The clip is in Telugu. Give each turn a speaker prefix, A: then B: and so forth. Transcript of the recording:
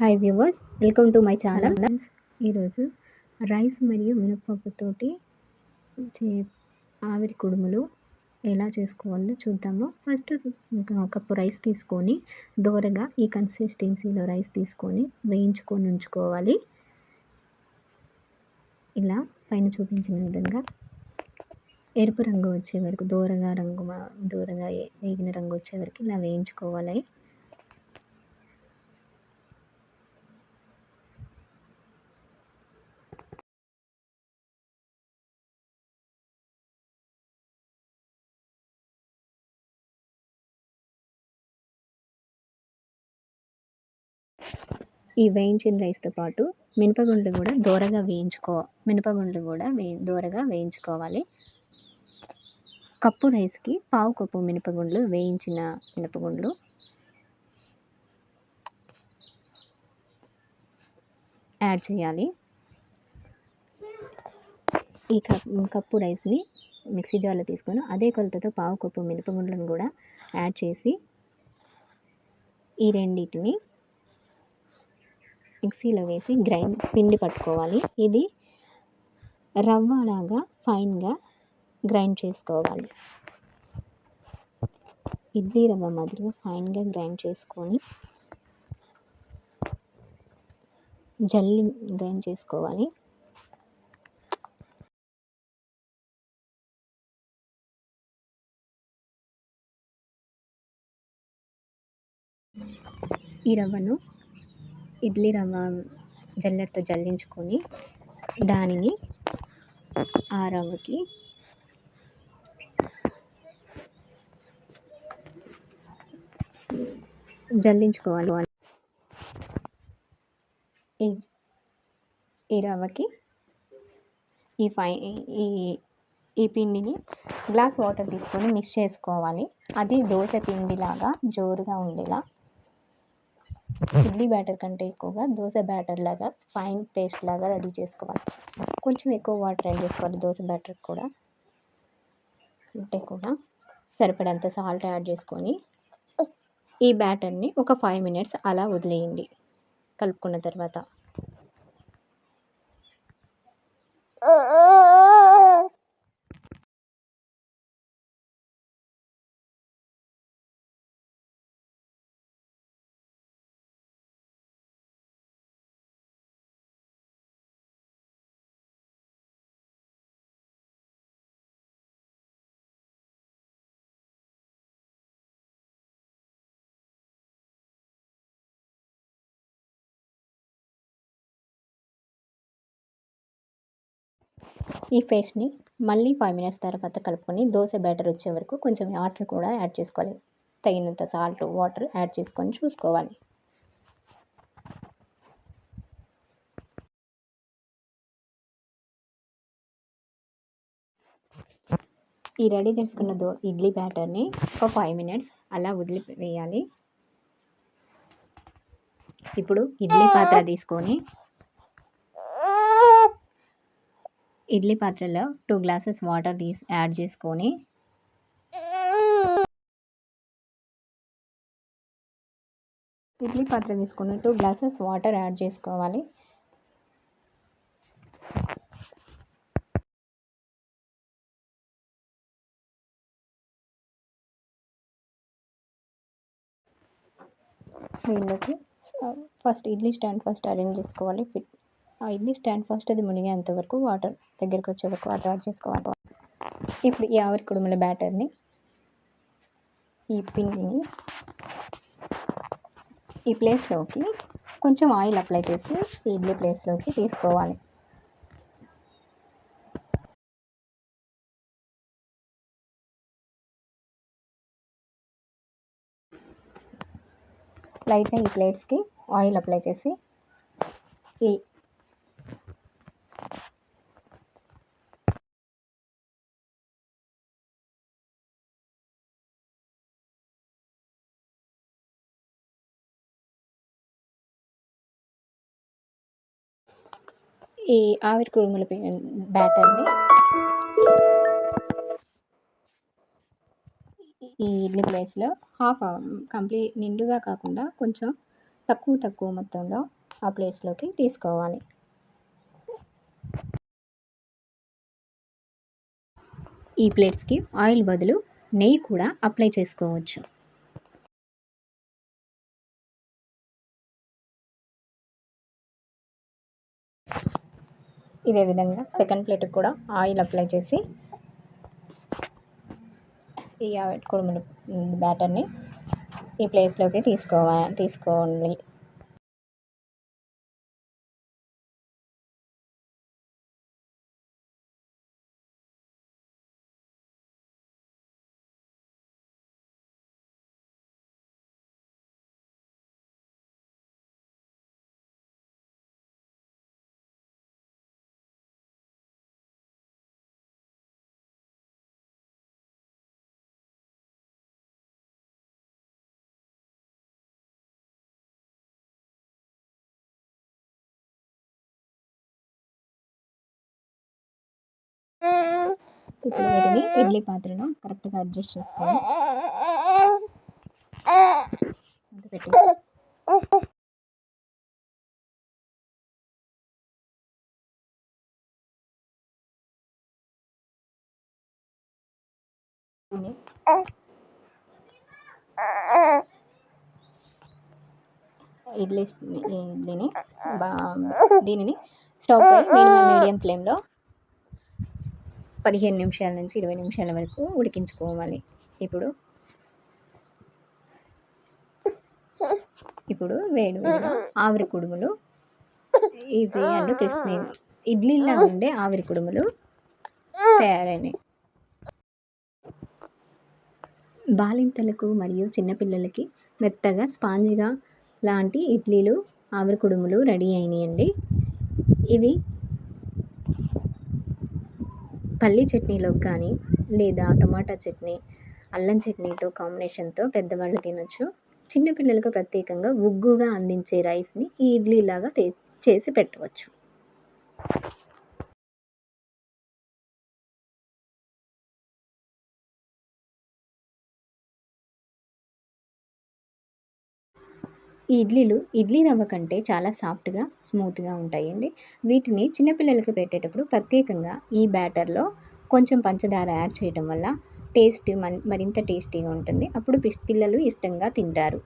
A: Hi viewers welcome to my channel ఈరోజు రైస్ మరియు మినప్పప్పుతోటి చే ఆవిరి కుడుములు ఎలా చేసుకోవాలో చూద్దాము. ఫస్ట్ ఒక కప్పు రైస్ తీసుకొని దోరగా ఈ కన్సిస్టెన్సీలో రైస్ తీసుకొని వేయించుకొని ఉంచుకోవాలి. ఇలా పైన చూపించిన విధంగా ఎరుపు రంగు వచ్చే వరకు దూరగా రంగు దూరంగా వేగిన రంగు వచ్చే వరకు ఇలా వేయించుకోవాలి. ఈ వేయించిన రైస్తో పాటు మినపగుండ్లు కూడా దోరగా వేయించుకో మినపగుండ్లు కూడా వే దోరగా వేయించుకోవాలి. కప్పు రైస్కి పావు కప్పు మినపగుండ్లు వేయించిన మినపగుండ్లు. యాడ్ చేయాలి. ఈ కప్పు రైస్ని మిక్సీ జార్లో తీసుకొని అదే కొలతతో పావు కప్పు మినపగుండ్లను కూడా యాడ్ చేసి ఈ రెండింటిని మిక్సీలో వేసి గ్రైండ్ పిండి పట్టుకోవాలి. ఇది రవ్వలాగా ఫైన్గా గ్రైండ్ చేసుకోవాలి. ఇడ్లీ రవ్వ మాదిరిగా ఫైన్గా గ్రైండ్ చేసుకొని జల్లి గ్రైండ్ చేసుకోవాలి. ఈ రవ్వను ఇడ్లీ రవ్వ జల్లెడతో జల్లించుకొని దానిని ఆ రవ్వకి జల్లించుకోవాలి. ఈ ఈ రవ్వకి ఈ ఫై ఈ ఈ పిండిని గ్లాస్ వాటర్ తీసుకొని మిక్స్ చేసుకోవాలి. అది దోశ పిండిలాగా జోరుగా ఉండేలా ఇడ్లీ బ్యాటర్ కంటే ఎక్కువగా దోశ బ్యాటర్ లాగా ఫైన్ పేస్ట్ లాగా రెడీ చేసుకోవాలి. కొంచెం ఎక్కువ వాటర్ యాడ్ చేసుకోవాలి దోశ బ్యాటర్ కూడా. అంటే కూడా సరిపడంత సాల్ట్ యాడ్ చేసుకొని ఈ బ్యాటర్ని ఒక ఫైవ్ మినిట్స్ అలా వదిలేయండి. కలుపుకున్న తర్వాత. ఈ పేస్ట్ని మళ్ళీ ఫైవ్ మినిట్స్ తర్వాత కలుపుకొని దోశ బ్యాటర్ వచ్చే వరకు కొంచెం వాటర్ కూడా యాడ్ చేసుకోవాలి. తగినంత సాల్ట్ వాటర్ యాడ్ చేసుకొని చూసుకోవాలి. ఈ రెడీ చేసుకున్న దో ఇడ్లీ బ్యాటర్ని ఒక ఫైవ్ మినిట్స్ అలా వదిలి వేయాలి ఇప్పుడు ఇడ్లీ పాత్ర తీసుకొని ఇడ్లీ పాత్రలో టూ గ్లాసెస్ వాటర్ తీసి యాడ్ చేసుకొని ఇడ్లీ పాత్ర తీసుకుని టూ గ్లాసెస్ వాటర్ యాడ్ చేసుకోవాలి. దీనిలోకి first idli stand first arrange చేసుకోవాలి. ఫిట్ ఆ ఇడ్లీ స్టాండ్ ఫస్ట్ అది మునిగేంత వరకు వాటర్ దగ్గరికి వచ్చే వరకు వాటర్ యాడ్ చేసుకోవాలి. ఇప్పుడు ఈ ఆవిరి కుడుముల బ్యాటర్ని ఈ పిండిని ఈ ప్లేస్లోకి కొంచెం ఆయిల్ అప్లై చేసి ఇడ్లీ ప్లేస్లోకి తీసుకోవాలి. లైట్గా ఈ ప్లేట్స్కి ఆయిల్ అప్లై చేసి ఈ ఈ ఆవిరి కుడుముల బ్యాటర్ని ఈ ఇడ్లీ ప్లేస్లో హాఫ్ కంప్లీట్ నిండుగా కాకుండా కొంచెం తక్కువ తక్కువ మొత్తంలో ఆ ప్లేస్లోకి తీసుకోవాలి. ఈ ప్లేట్స్కి ఆయిల్ బదులు నెయ్యి కూడా అప్లై చేసుకోవచ్చు. ఇదే విధంగా సెకండ్ ప్లేట్కి కూడా ఆయిల్ అప్లై చేసి ఈ కుడుములు బ్యాటర్ని ఈ ప్లేస్లోకి తీసుకోవాలి తీసుకోండి. ఇప్పుడు వీటిని ఇడ్లీ పాత్రలో కరెక్ట్గా అడ్జస్ట్ చేసుకోవాలి. పెట్టి ఇడ్లీ ఇడ్లీని బా దీనిని స్టవ్ పై మీడియం ఫ్లేమ్లో పదిహేను నిమిషాల నుంచి ఇరవై నిమిషాల వరకు ఉడికించుకోవాలి. ఇప్పుడు ఇప్పుడు వేడి ఆవిరి కుడుములు ఈజీ అండ్ క్రిస్పీ. ఇడ్లీలా ఉండే ఆవిరి కుడుములు తయారైనాయి. బాలింతలకు మరియు చిన్నపిల్లలకి మెత్తగా స్పాంజిగా లాంటి ఇడ్లీలు ఆవిరి కుడుములు రెడీ అయినాయండి. ఇవి పల్లి చట్నీలోకి కానీ లేదా టమాటా చట్నీ అల్లం చట్నీతో కాంబినేషన్తో పెద్దవాళ్ళు తినొచ్చు. చిన్నపిల్లలకు ప్రత్యేకంగా ఉగ్గుగా అందించే రైస్ని ఈ ఇడ్లీలాగా చేసి పెట్టవచ్చు. ఈ ఇడ్లీలు ఇడ్లీ రవ్వ కంటే చాలా సాఫ్ట్గా స్మూత్గా ఉంటాయండి. వీటిని చిన్నపిల్లలకు పెట్టేటప్పుడు ప్రత్యేకంగా ఈ బ్యాటర్లో కొంచెం పంచదార యాడ్ చేయడం వల్ల టేస్ట్ మరింత టేస్టీగా ఉంటుంది. అప్పుడు పిల్లలు ఇష్టంగా తింటారు.